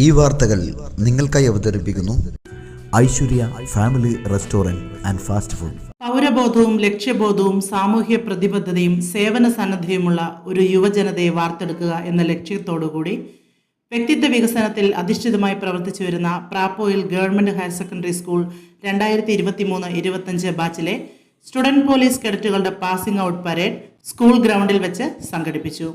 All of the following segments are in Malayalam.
ഈ വാർത്തകൾ നിങ്ങൾക്കായി അവതരിപ്പിക്കുന്നു Aishwarya family restaurant and fast food. പൗരബോധവും ലക്ഷ്യബോധവും സാമൂഹ്യ പ്രതിബദ്ധതയും സേവന സന്നദ്ധയുമുള്ള ഒരു യുവജനതയെ വാർത്തെടുക്കുക എന്ന ലക്ഷ്യത്തോടുകൂടി വ്യക്തിത്വ വികസനത്തിൽ അധിഷ്ഠിതമായി പ്രവർത്തിച്ചു വരുന്ന പ്രാപ്പോയിൽ ഗവൺമെന്റ് ഹയർ സെക്കൻഡറി സ്കൂൾ രണ്ടായിരത്തി ഇരുപത്തി മൂന്ന് ഇരുപത്തഞ്ച് ബാച്ചിലെ സ്റ്റുഡന്റ് പോലീസ് കേഡറ്റുകളുടെ പാസിംഗ് ഔട്ട് പരേഡ് സ്കൂൾ ഗ്രൗണ്ടിൽ വെച്ച് സംഘടിപ്പിച്ചു.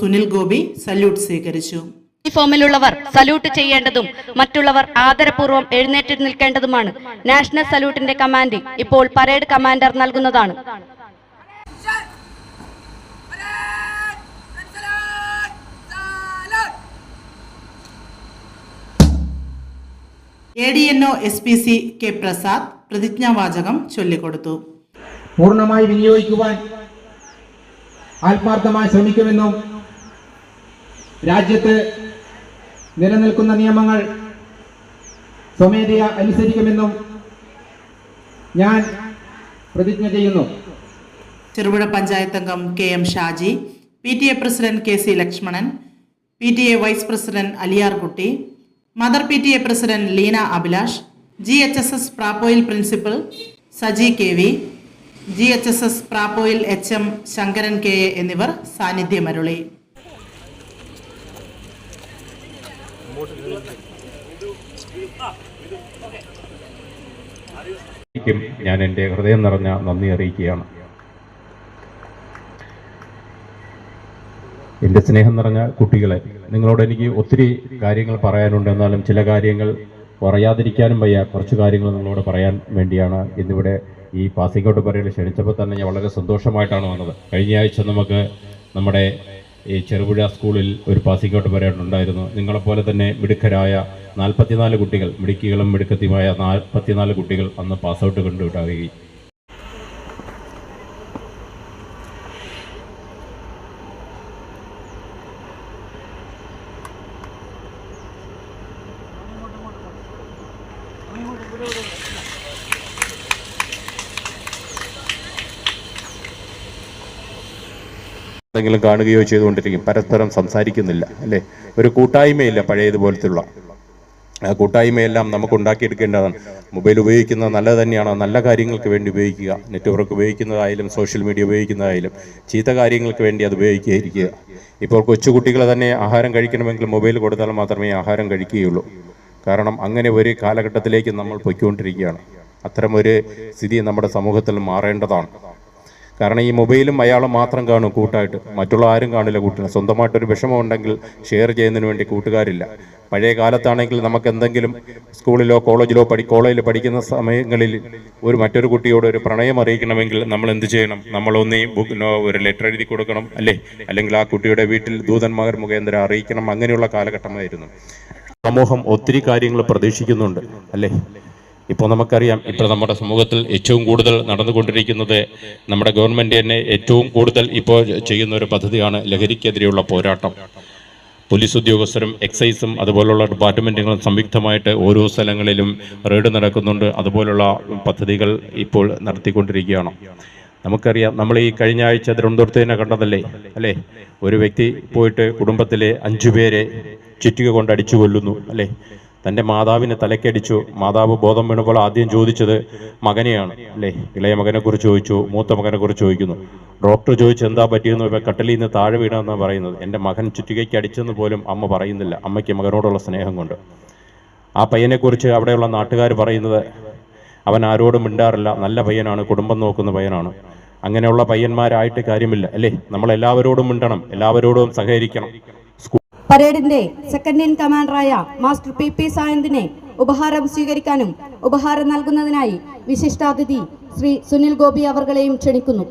സുനിൽ ഗോപി സല്യൂട്ട് സ്വീകരിച്ചു. യൂണിഫോമിലുള്ളവർ സല്യൂട്ട് ചെയ്യേണ്ടതും മറ്റുള്ളവർ ആദരപൂർവം എഴുന്നേറ്റ് നിൽക്കേണ്ടതുമാണ്. നാഷണൽ സല്യൂട്ടിന്റെ കമാൻഡ് ഇപ്പോൾ പരേഡ് കമാൻഡർ നൽകുന്നതാണ്. A D N O S P C K Prasad പ്രതിജ്ഞാവാചകം ചൊല്ലിക്കൊടുത്തു. പൂർണമായി വിനിയോഗിക്കുവാൻ ആത്മാർത്ഥമായി ശ്രമിക്കുമെന്നും രാജ്യത്ത് നിലനിൽക്കുന്ന നിയമങ്ങൾ സ്വമേധയ അനുസരിക്കുമെന്നും ഞാൻ പ്രതിജ്ഞ ചെയ്യുന്നു. ചെറുപുഴ പഞ്ചായത്ത് അംഗം K M Shaji P T A president K C Lakshmanan P T A vice president Aliyarkutty mother P T A president Leena Abhilash G H S S Prappoyil principal Saji K V G H S S Prappoyil H M Sankaran K A എന്നിവർ സാന്നിധ്യമരുളി. ഞാൻ എന്റെ ഹൃദയം നിറഞ്ഞ നന്ദി അറിയിക്കുകയാണ്. എന്റെ സ്നേഹം നിറഞ്ഞ കുട്ടികളെ നിങ്ങളോട് എനിക്ക് ഒത്തിരി കാര്യങ്ങൾ പറയാനുണ്ട്. എന്നാലും ചില കാര്യങ്ങൾ പറയാതിരിക്കാനും വയ്യ. കുറച്ച് കാര്യങ്ങൾ നിങ്ങളോട് പറയാൻ വേണ്ടിയാണ് ഇന്നിവിടെ ഈ പാസിംഗ് ഔട്ട് ക്ഷണിച്ചപ്പോൾ തന്നെ ഞാൻ വളരെ സന്തോഷമായിട്ടാണ് വന്നത്. കഴിഞ്ഞ ആഴ്ച നമുക്ക് നമ്മുടെ ഈ ചെറുപുഴ സ്കൂളിൽ ഒരു പാസിംഗ് ഔട്ട് പരേഡ് ഉണ്ടായിരുന്നു. നിങ്ങളെപ്പോലെ തന്നെ മിടുക്കരായ നാൽപ്പത്തിനാല് കുട്ടികൾ മിടുക്കികളും മിടുക്കത്തിയുമായ നാൽപ്പത്തിനാല് കുട്ടികൾ അന്ന് പാസ് ഔട്ട് കണ്ടുവിട്ടാവുകയും എന്തെങ്കിലും കാണുകയോ ചെയ്തുകൊണ്ടിരിക്കും. പരസ്പരം സംസാരിക്കുന്നില്ല അല്ലേ? ഒരു കൂട്ടായ്മയില്ല പഴയതുപോലത്തുള്ള. ആ കൂട്ടായ്മയെല്ലാം നമുക്ക് ഉണ്ടാക്കിയെടുക്കേണ്ടതാണ് മൊബൈൽ ഉപയോഗിക്കുന്നത് നല്ലത് തന്നെയാണ്? നല്ല കാര്യങ്ങൾക്ക് വേണ്ടി ഉപയോഗിക്കുക. നെറ്റ്വർക്ക് ഉപയോഗിക്കുന്നതായാലും സോഷ്യൽ മീഡിയ ഉപയോഗിക്കുന്നതായാലും ചീത്ത കാര്യങ്ങൾക്ക് വേണ്ടി അത് ഉപയോഗിക്കാതിരിക്കുക ഇപ്പോൾ കൊച്ചുകുട്ടികൾ തന്നെ ആഹാരം കഴിക്കണമെങ്കിൽ മൊബൈൽ കൊടുത്താൽ മാത്രമേ ആഹാരം കഴിക്കുകയുള്ളൂ. കാരണം അങ്ങനെ ഒരു കാലഘട്ടത്തിലേക്ക് നമ്മൾ പൊയ്ക്കൊണ്ടിരിക്കുകയാണ്. അത്തരം ഒരു സ്ഥിതി നമ്മുടെ സമൂഹത്തിൽ മാറേണ്ടതാണ്. കാരണം ഈ മൊബൈലും അയാളും മാത്രം കാണും കൂട്ടായിട്ട്. മറ്റുള്ള ആരും കാണില്ല കൂട്ടിന്. സ്വന്തമായിട്ടൊരു വിഷമം ഉണ്ടെങ്കിൽ ഷെയർ ചെയ്യുന്നതിന് വേണ്ടി കൂട്ടുകാരില്ല. പഴയ കാലത്താണെങ്കിൽ നമുക്ക് എന്തെങ്കിലും സ്കൂളിലോ കോളേജിലോ പഠി കോളേജിൽ പഠിക്കുന്ന സമയങ്ങളിൽ ഒരു മറ്റൊരു കുട്ടിയോട് ഒരു പ്രണയം അറിയിക്കണമെങ്കിൽ നമ്മൾ എന്ത് ചെയ്യണം? നമ്മളൊന്നേ ബുക്ക് നോ ഒരു ലെറ്റർ എഴുതി കൊടുക്കണം അല്ലേ? അല്ലെങ്കിൽ ആ കുട്ടിയുടെ വീട്ടിൽ ദൂതന്മാർ മുഖേന്ദ്ര അറിയിക്കണം അങ്ങനെയുള്ള കാലഘട്ടമായിരുന്നു. സമൂഹം ഒത്തിരി കാര്യങ്ങൾ പ്രതീക്ഷിക്കുന്നുണ്ട് അല്ലേ? ഇപ്പോൾ നമുക്കറിയാം ഇപ്പോൾ നമ്മുടെ സമൂഹത്തിൽ ഏറ്റവും കൂടുതൽ നടന്നുകൊണ്ടിരിക്കുന്നത് നമ്മുടെ ഗവൺമെന്റ് തന്നെ ഏറ്റവും കൂടുതൽ ഇപ്പോൾ ചെയ്യുന്ന ഒരു പദ്ധതിയാണ് ലഹരിക്കെതിരെയുള്ള പോരാട്ടം. പോലീസ് ഉദ്യോഗസ്ഥരും എക്സൈസും അതുപോലുള്ള ഡിപ്പാർട്ട്മെന്റുകളും സംയുക്തമായിട്ട് ഓരോ സ്ഥലങ്ങളിലും റെയ്ഡ് നടക്കുന്നുണ്ട്. അതുപോലുള്ള പദ്ധതികൾ ഇപ്പോൾ നടത്തിക്കൊണ്ടിരിക്കുകയാണ്. നമുക്കറിയാം നമ്മൾ ഈ കഴിഞ്ഞ ആഴ്ച തിരുവനന്തപുരത്ത് തന്നെ കണ്ടതല്ലേ? അല്ലേ? ഒരു വ്യക്തി പോയിട്ട് കുടുംബത്തിലെ അഞ്ചു പേരെ ചുറ്റിക കൊണ്ട് അടിച്ചു കൊല്ലുന്നു. അല്ലേ? തന്റെ മാതാവിനെ തലക്കടിച്ചു. മാതാവ് ബോധം വീണപ്പോൾ ആദ്യം ചോദിച്ചത് മകനെയാണ്? അല്ലേ? ഇളയ മകനെ കുറിച്ച് ചോദിച്ചു മൂത്ത മകനെ കുറിച്ച് ചോദിക്കുന്നു. ഡോക്ടർ ചോദിച്ചു എന്താ പറ്റിയെന്ന്? ഇപ്പം കട്ടിലിൽ നിന്ന് താഴെ വീണമെന്നാണ് പറയുന്നത്. എന്റെ മകൻ ചുറ്റികയ്ക്ക് അടിച്ചെന്ന് പോലും അമ്മ പറയുന്നില്ല. അമ്മയ്ക്ക് മകനോടുള്ള സ്നേഹം കൊണ്ട്. ആ പയ്യനെക്കുറിച്ച് അവിടെയുള്ള നാട്ടുകാർ പറയുന്നത് അവൻ ആരോടും മിണ്ടാറില്ല. നല്ല പയ്യനാണ്. കുടുംബം നോക്കുന്ന പയ്യനാണ്. അങ്ങനെയുള്ള പയ്യന്മാരായിട്ട് കാര്യമില്ല. അല്ലേ? നമ്മൾ എല്ലാവരോടും മിണ്ടണം. എല്ലാവരോടും സഹകരിക്കണം. പരേഡിന്റെ സെക്കൻഡ് ഇൻ കമാൻഡറായ മാസ്റ്റർ പി പി സായന്തിനെ ഉപഹാരം സ്വീകരിക്കാനും ഉപഹാരം നൽകുന്നതിനായി വിശിഷ്ടാതിഥി ശ്രീ സുനിൽ ഗോപി അവർകളെയും ക്ഷണിക്കുന്നു.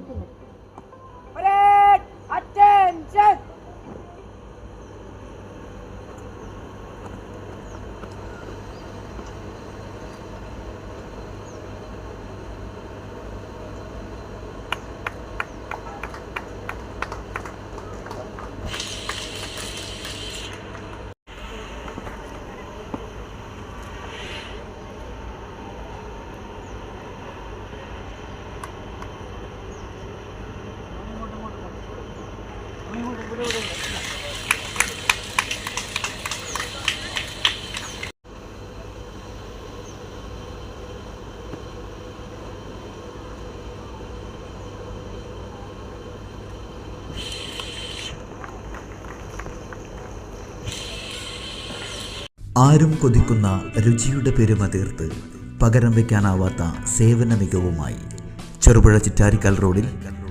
ആരും കൊതിക്കുന്ന രുചിയുടെ പെരുമ തീർത്ത് പകരം വയ്ക്കാനാവാത്ത സേവന മികവുമായി ചെറുപുഴ ചിറ്റാരിക്കൽ റോഡിൽ